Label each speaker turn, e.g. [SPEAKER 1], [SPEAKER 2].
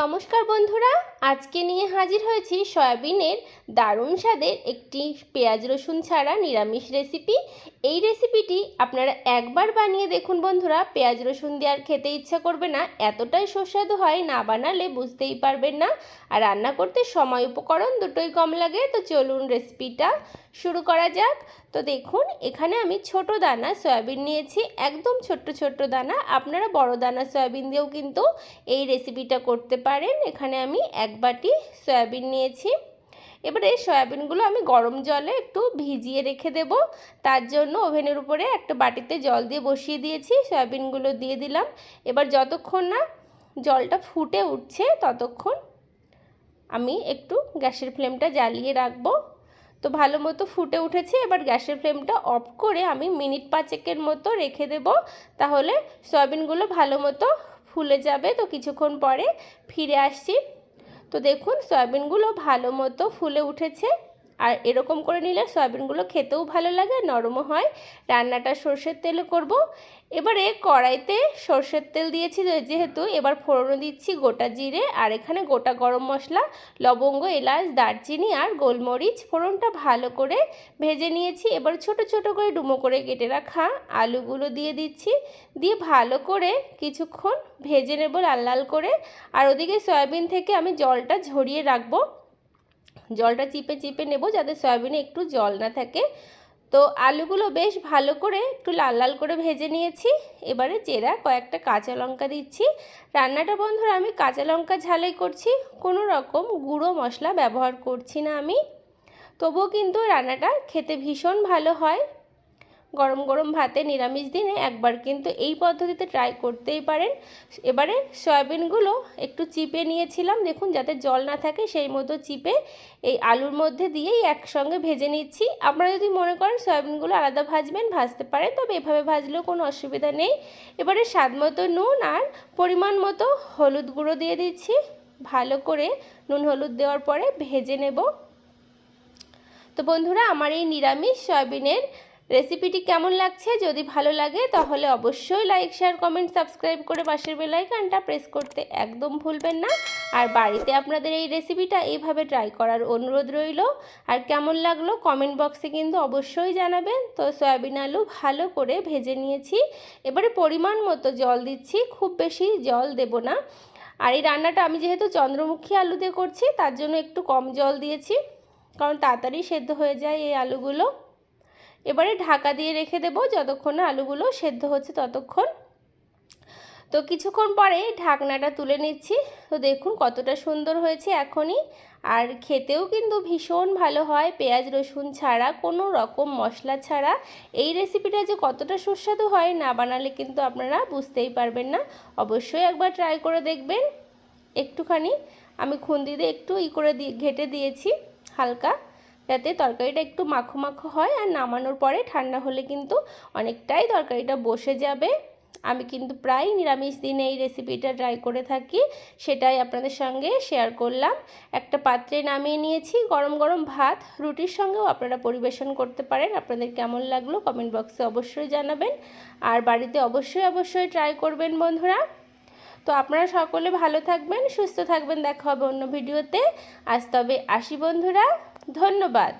[SPEAKER 1] নমস্কার বন্ধুরা, আজকে নিয়ে হাজির হয়েছি সয়াবিনের দারুণ স্বাদের একটি পেঁয়াজ রসুন ছাড়া নিরামিষ রেসিপি। এই রেসিপিটি আপনারা একবার বানিয়ে দেখুন বন্ধুরা, পেঁয়াজ রসুন দিয়ে আর খেতে ইচ্ছা করবে না, এতটাই সুস্বাদু হয় না বানালে বুঝতেই পারবেন না। আর রান্না করতে সময় উপকরণ দুটোই কম লাগে, তো চলুন রেসিপিটা শুরু করা যাক। তো দেখুন, এখানে আমি ছোট দানা সয়াবিন নিয়েছি, একদম ছোট্ট ছোট্ট দানা, আপনারা বড় দানা সয়াবিন দিয়েও কিন্তু এই রেসিপিটা করতে পারেন। এখানে আমি এক বাটি সয়াবিন নিয়েছি। এবারে এই সয়াবিনগুলো আমি গরম জলে একটু ভিজিয়ে রেখে দেব। তার জন্য ওভেনের উপরে একটা বাটিতে জল দিয়ে বসিয়ে দিয়েছি, সয়াবিনগুলো দিয়ে দিলাম। এবার যতক্ষণ না জলটা ফুটে উঠছে ততক্ষণ আমি একটু গ্যাসের ফ্লেমটা জ্বালিয়ে রাখব। তো ভালো মতো ফুটে উঠেছে, এবার গ্যাসের ফ্লেমটা অফ করে আমি মিনিট পাঁচেকের মতো রেখে দেব। তাহলে সয়াবিনগুলো ভালো মতো ফুলে যাবে। তো কিছুক্ষণ পরে ফিরে আসছি। তো দেখুন সয়াবিনগুলো ভালো মতো ফুলে উঠেছে। আর এরকম করে নিলে সয়াবিনগুলো খেতেও ভালো লাগে, নরমও হয়। রান্নাটা সর্ষের তেলে করব। এবারে কড়াইতে সর্ষের তেল দিয়েছি যেহেতু এবার ফোড়নো দিচ্ছি গোটা জিরে আর এখানে গোটা গরম মশলা, লবঙ্গ, এলাচ, দারচিনি আর গোলমরিচ ফোড়নটা ভালো করে ভেজে নিয়েছি। এবার ছোট ছোট করে ডুমো করে কেটে রাখা আলুগুলো দিয়ে দিচ্ছি। দিয়ে ভালো করে কিছুক্ষণ ভেজে নেব লাল লাল করে। আর ওদিকে সয়াবিন থেকে আমি জলটা ঝরিয়ে রাখব। জলটা চিপে চিপে নেব যাতে সয়াবিনে একটু জল না থাকে। তো আলুগুলো বেশ ভালো করে একটু লাল লাল করে ভেজে নিয়েছি। এবারে চেরা কয়েকটা কাঁচা লঙ্কা দিচ্ছি। রান্নাটা বন্ধুরা আমি কাঁচা লঙ্কা ঝালাই করছি, কোনো রকম গুঁড়ো মশলা ব্যবহার করছি না আমি। তবুও কিন্তু রান্নাটা খেতে ভীষণ ভালো হয়। গরম গরম ভাতে নিরামিষ দিনে একবার কিন্তু এই পদ্ধতিতে ট্রাই করতেই পারেন। এবারে সয়াবিনগুলো একটু চিপে নিয়েছিলাম, দেখুন যাতে জল না থাকে সেই মতো চিপে এই আলুর মধ্যে দিয়েই একসঙ্গে ভেজে নিচ্ছি। আপনারা যদি মনে করেন সয়াবিনগুলো আলাদা ভাজবেন, ভাজতে পারেন, তবে এভাবে ভাজলেও কোনো অসুবিধা নেই। এবারে স্বাদ মতো নুন আর পরিমাণ মতো হলুদ গুঁড়ো দিয়ে দিচ্ছি। ভালো করে নুন হলুদ দেওয়ার পরে ভেজে নেব। তো বন্ধুরা, আমার এই নিরামিষ সয়াবিনের রেসিপিটি কেমন লাগছে? যদি ভালো লাগে, তাহলে অবশ্যই লাইক শেয়ার কমেন্ট সাবস্ক্রাইব করে পাশের বেলাইকানটা প্রেস করতে একদম ভুলবেন না। আর বাড়িতে আপনাদের এই রেসিপিটা এইভাবে ট্রাই করার অনুরোধ রইল। আর কেমন লাগল কমেন্ট বক্সে কিন্তু অবশ্যই জানাবেন। তো সয়াবিন আলু ভালো করে ভেজে নিয়েছি। এবারে পরিমাণ মতো জল দিচ্ছি, খুব বেশি জল দেব না। আর এই রান্নাটা আমি যেহেতু চন্দ্রমুখী আলু দিয়ে করছি, তার জন্য একটু কম জল দিয়েছি। কারণ তাড়াতাড়ি সেদ্ধ হয়ে যায় এই আলুগুলো। এবারে ঢাকা দিয়ে রেখে দেবো যতক্ষণ না আলুগুলো সেদ্ধ হচ্ছে ততক্ষণ। তো কিছুক্ষণ পরে ঢাকনাটা তুলে নিচ্ছি। তো দেখুন কতটা সুন্দর হয়েছে এখনই। আর খেতেও কিন্তু ভীষণ ভালো হয়, পেঁয়াজ, রসুন ছাড়া, কোনো রকম মশলা ছাড়া। এই রেসিপিটা যে কতটা সুস্বাদু হয় না বানালে কিন্তু আপনারা বুঝতেই পারবেন না। অবশ্যই একবার ট্রাই করে দেখবেন। একটুখানি, আমি খুন্দি দিয়ে একটু ই করে দিয়ে ঘেটে দিয়েছি, হালকা। যাতে তরকারিটা একটু মাখো মাখো হয় আর নামানোর পরে ঠান্ডা হলে কিন্তু অনেকটাই তরকারিটা বসে যাবে। আমি কিন্তু প্রায় নিরামিষ দিনে এই রেসিপিটা ট্রাই করে থাকি, সেটাই আপনাদের সঙ্গে শেয়ার করলাম। একটা পাত্রে নামিয়ে নিয়েছি, গরম গরম ভাত। রুটির সঙ্গেও আপনারা পরিবেশন করতে পারেন। আপনাদের কেমন লাগল কমেন্ট বক্সে অবশ্যই জানাবেন। আর বাড়িতে অবশ্যই অবশ্যই ট্রাই করবেন বন্ধুরা। তো আপনারা সকলে ভালো থাকবেন, সুস্থ থাকবেন। দেখা হবে অন্য ভিডিওতে। আজ তবে আসি বন্ধুরা, ধন্যবাদ।